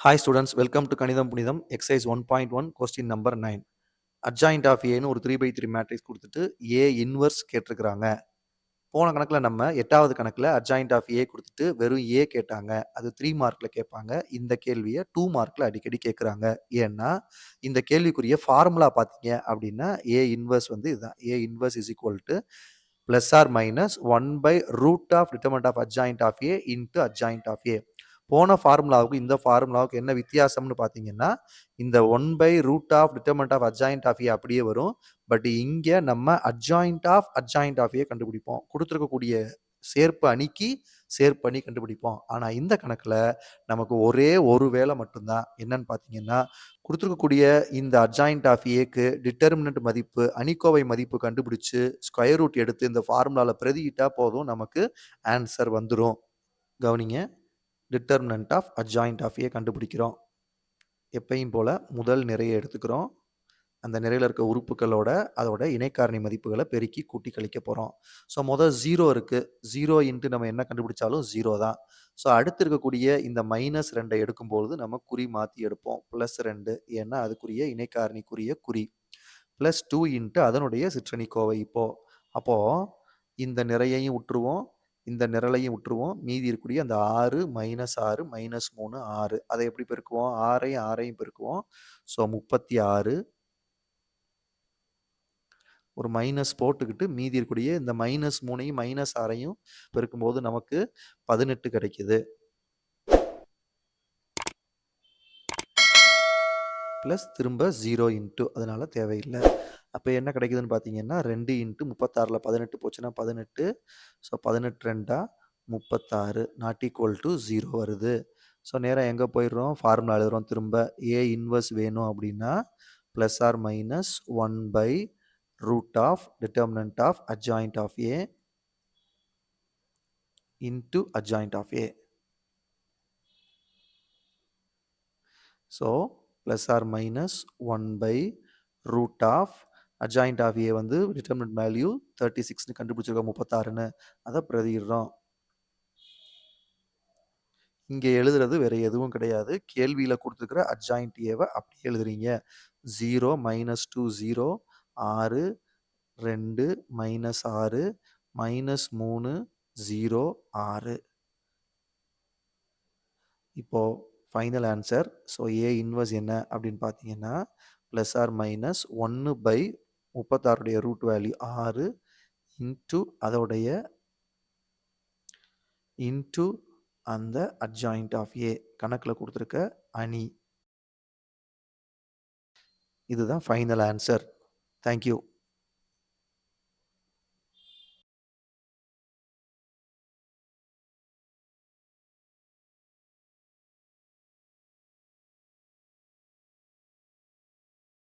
Hi students welcome to Kanitham Punitham exercise one point one question number nine adjoint of ஏன்னு ஒரு three by three matrix கொடுத்துட்டு A inverse கேட்டிருக்கிறாங்க. போன கணக்கில் நம்ம எட்டாவது கணக்கில் அட்ஜாயிண்ட் ஆஃப் ஏ கொடுத்துட்டு வெறும் ஏ கேட்டாங்க. அது த்ரீ மார்க்கில் கேட்பாங்க. இந்த கேள்வியை டூ மார்க்கில் அடிக்கடி கேட்குறாங்க. ஏன்னா இந்த கேள்விக்குரிய ஃபார்முலா பார்த்தீங்க அப்படின்னா ஏ இன்வர்ஸ் வந்து இதுதான். A inverse is equal to plus or minus one by root of determinant of adjoint of A into adjoint of A போன ஃபார்முலாவுக்கு இந்த ஃபார்முலாவுக்கு என்ன வித்தியாசம்னு பார்த்தீங்கன்னா இந்த one by root of determinant of adjoint of A அப்படியே வரும். பட் இங்கே நம்ம adjoint of adjoint of A கண்டுபிடிப்போம். கொடுத்துருக்கக்கூடிய சேர்ப்பு அணிக்கு சேர்ப்பு அணி கண்டுபிடிப்போம். ஆனால் இந்த கணக்கில் நமக்கு ஒரே ஒரு வேலை மட்டும்தான். என்னன்னு பார்த்தீங்கன்னா கொடுத்துருக்கக்கூடிய இந்த அட்ஜாயிண்ட் ஆஃப் ஏக்கு டிட்டர்மினன்ட் மதிப்பு அணிக்கோவை மதிப்பு கண்டுபிடிச்சு ஸ்கொயர் ரூட் எடுத்து இந்த ஃபார்முலாவில் பிரதியிட்டா போதும் நமக்கு ஆன்சர் வந்துடும் கவனிங்க. Determinant of adjoint of A கண்டுபிடிக்கிறோம். எப்பையும் போல் முதல் நிறைய எடுத்துக்கிறோம். அந்த நிறையில் இருக்க உறுப்புகளோட அதோட இணைக்காரணி மதிப்புகளை பெருக்கி கூட்டி கழிக்க போகிறோம் ஸோ முதல் ஜீரோ இருக்குது ஜீரோ இன்ட்டு நம்ம என்ன கண்டுபிடிச்சாலும் ஜீரோ தான். ஸோ அடுத்து இருக்கக்கூடிய இந்த மைனஸ் ரெண்டை எடுக்கும்பொழுது நம்ம குறி மாற்றி எடுப்போம். ப்ளஸ் ரெண்டு ஏன்னா அதுக்குரிய இணைக்காரணிக்குரிய குறி. ப்ளஸ் டூ இன்ட்டு அதனுடைய சிற்றணிக்கோவை இப்போது அப்போது இந்த நிறையையும் விட்டுருவோம் இந்த நிரலையும் விட்டுருவோம். மீதி இருக்கக்கூடிய அந்த ஆறு மைனஸ் ஆறு மைனஸ் மூணு ஆறு. அதை எப்படி பெருக்குவோம்? ஆறையும் ஆறையும் பெருக்குவோம். ஸோ முப்பத்தி ஆறு. ஒரு மைனஸ் போட்டுக்கிட்டு மீதி இருக்கக்கூடிய இந்த மைனஸ் மூணையும் மைனஸ் ஆறையும் பெருக்கும்போது நமக்கு பதினெட்டு கிடைக்குது. ப்ளஸ் திரும்ப ஜீரோ இன்ட்டு அதனால தேவையில்லை. அப்போ என்ன கிடைக்குதுன்னு பார்த்தீங்கன்னா ரெண்டு இன்ட்டு முப்பத்தாறில் பதினெட்டு போச்சுன்னா பதினெட்டு. ஸோ பதினெட்டு ரெண்டா முப்பத்தாறு. நாட் ஈக்குவல் டு ஜீரோ வருது. ஸோ நேராக எங்கே போயிடுறோம்? ஃபார்முலா எழுதுறோம். திரும்ப ஏ இன்வர்ஸ் வேணும் அப்படின்னா plus R minus one by root of determinant of adjoint of A into adjoint of A so plus R minus one by root of adjoint of வந்து determinant value thirty சிக்ஸ்னு கண்டுபிடிச்சிருக்கோம் முப்பத்தாறுன்னு. அதை பிரதிடுறோம் இங்கே எழுதுறது வேற எதுவும் கிடையாது. கேள்வியில் கொடுத்துருக்கிற அட்ஜாயிண்ட் ஏவை அப்படியே எழுதுறீங்க. ஜீரோ மைனஸ் டூ ஜீரோ ஆறு ரெண்டு மைனஸ் ஆறு மைனஸ் மூணு ஜீரோ ஆறு. இப்போ final answer so A inverse என்ன அப்படின்னு பார்த்தீங்கன்னா ப்ளஸ் ஆர் மைனஸ் ஒன்று பை முப்பத்தாறுடைய ரூட் வேல்யூ ஆறு இன்ட்டு அதோடைய இன்ட்டு அந்த அட்ஜாயிண்ட் ஆஃப் ஏ கணக்கில் கொடுத்துருக்க அணி. இதுதான் ஃபைனல் ஆன்சர் தேங்க்யூ